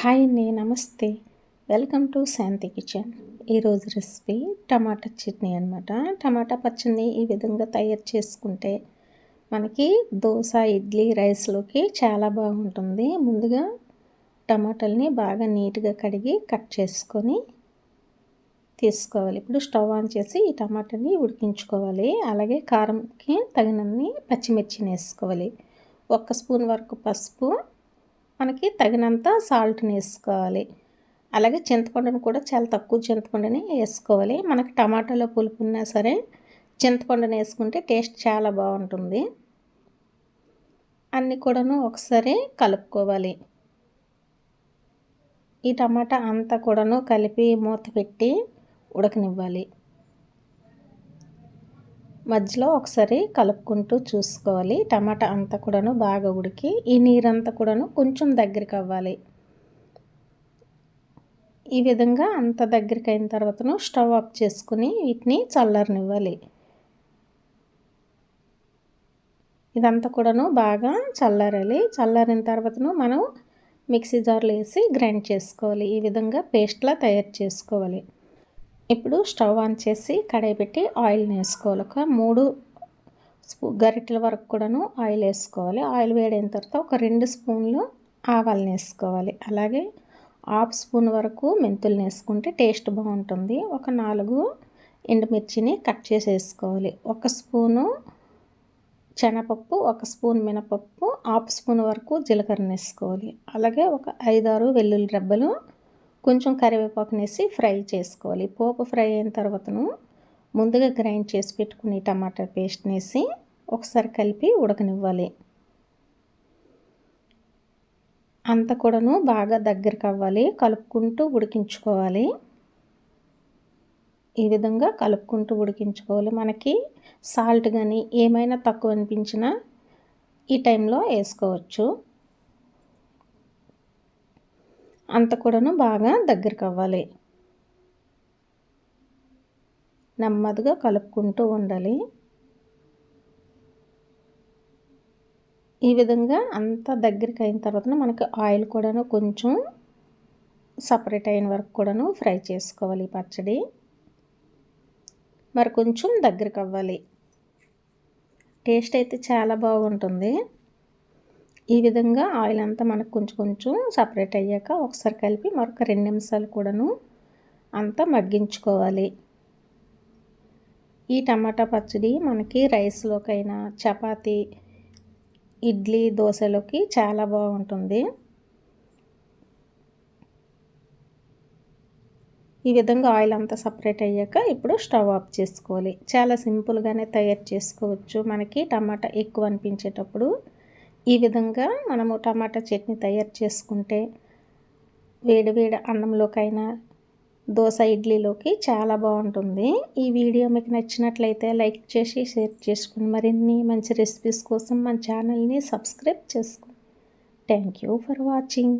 Hi అండి namaste. Welcome to Shanti kitchen. ఈరోజు recipe టమాటా చట్నీ అనమాట టమాటా పచ్చడిని ఈ విధంగా తయారు చేసుకుంటే మనకి దోశ ఇడ్లీ రైస్లోకి చాలా బాగుంటుంది. ముందుగా టమాటాలని బాగా నీట్గా కడిగి కట్ చేసుకొని తీసుకోవాలి. ఇప్పుడు స్టవ్ ఆన్ చేసి ఈ టమాటాని ఉడికించుకోవాలి. అలాగే కారంకి తగినన్ని పచ్చిమిర్చిని వేసుకోవాలి. ఒక్క స్పూన్ వరకు పసుపు మనకి తగినంత సాల్ట్ని వేసుకోవాలి. అలాగే చింతపండుని కూడా చాలా తక్కువ చింతపండుని వేసుకోవాలి. మనకి టమాటాలో పులుపు ఉన్నా సరే చింతపండుని వేసుకుంటే టేస్ట్ చాలా బాగుంటుంది. అన్నీ కూడాను ఒకసారి కలుపుకోవాలి. ఈ టమాటా అంతా కూడాను కలిపి మూత పెట్టి ఉడకనివ్వాలి. మధ్యలో ఒకసారి కలుపుకుంటూ చూసుకోవాలి. టమాటా అంతా కూడాను బాగా ఉడికి ఈ నీరంతా కూడాను కొంచెం దగ్గరికి అవ్వాలి. ఈ విధంగా అంత దగ్గరికి అయిన తర్వాతను స్టవ్ ఆఫ్ చేసుకుని వీటిని చల్లరనివ్వాలి. ఇదంతా కూడాను బాగా చల్లారాలి. చల్లారిన తర్వాతను మనం మిక్సీ జార్లో వేసి గ్రైండ్ చేసుకోవాలి. ఈ విధంగా పేస్ట్లా తయారు చేసుకోవాలి. ఇప్పుడు స్టవ్ ఆన్ చేసి కడాయి పెట్టి ఆయిల్ వేసుకోవాలి. ఒక మూడు స్పూ గరిటెల వరకు కూడాను ఆయిల్ వేసుకోవాలి. ఆయిల్ వేడైన తర్వాత ఒక రెండు స్పూన్లు ఆవాలను వేసుకోవాలి. అలాగే హాఫ్ స్పూన్ వరకు మెంతులు వేసుకుంటే టేస్ట్ బాగుంటుంది. ఒక నాలుగు ఎండుమిర్చిని కట్ చేసి వేసుకోవాలి. ఒక స్పూను శనపప్పు ఒక స్పూన్ మినపప్పు హాఫ్ స్పూన్ వరకు జీలకర్ర వేసుకోవాలి. అలాగే ఒక ఐదారు వెల్లుల్లి రెబ్బలు కొంచెం కరివేపాకునేసి ఫ్రై చేసుకోవాలి. పోపు ఫ్రై అయిన తర్వాతను ముందుగా గ్రైండ్ చేసి పెట్టుకుని టమాటా పేస్ట్ని వేసి ఒకసారి కలిపి ఉడకనివ్వాలి. అంత కూడాను బాగా దగ్గరికి అవ్వాలి. కలుపుకుంటూ ఉడికించుకోవాలి. ఈ విధంగా కలుపుకుంటూ ఉడికించుకోవాలి. మనకి సాల్ట్ కానీ ఏమైనా తక్కువ అనిపించినా ఈ టైంలో వేసుకోవచ్చు. అంత కూడాను బాగా దగ్గరికి అవ్వాలి నెమ్మదిగా కలుపుకుంటూ ఉండాలి. ఈ విధంగా అంత దగ్గరికి అయిన తర్వాత మనకి ఆయిల్ కూడాను కొంచెం సపరేట్ అయిన వరకు కూడాను ఫ్రై చేసుకోవాలి పచ్చడి. మరి కొంచెం దగ్గరికి అవ్వాలి టేస్ట్ అయితే చాలా బాగుంటుంది. ఈ విధంగా ఆయిల్ అంతా మనకు కొంచెం కొంచెం సపరేట్ అయ్యాక ఒకసారి కలిపి మరొక రెండు నిమిషాలు కూడాను అంతా మగ్గించుకోవాలి. ఈ టమాటా పచ్చడి మనకి రైస్లోకైనా చపాతీ ఇడ్లీ దోశలోకి చాలా బాగుంటుంది. ఈ విధంగా ఆయిల్ అంతా సపరేట్ అయ్యాక ఇప్పుడు స్టవ్ ఆఫ్ చేసుకోవాలి. చాలా సింపుల్గానే తయారు చేసుకోవచ్చు. మనకి టమాటా ఎక్కువ అనిపించేటప్పుడు ఈ విధంగా మనము టమాటా చట్నీ తయారు చేసుకుంటే వేడి వేడి అన్నంలోకైనా దోశ ఇడ్లీలోకి చాలా బాగుంటుంది. ఈ వీడియో మీకు నచ్చినట్లయితే లైక్ చేసి షేర్ చేసుకుని మరిన్ని మంచి రెసిపీస్ కోసం మన ఛానల్ని సబ్స్క్రైబ్ చేసుకోండి. Thank you for watching.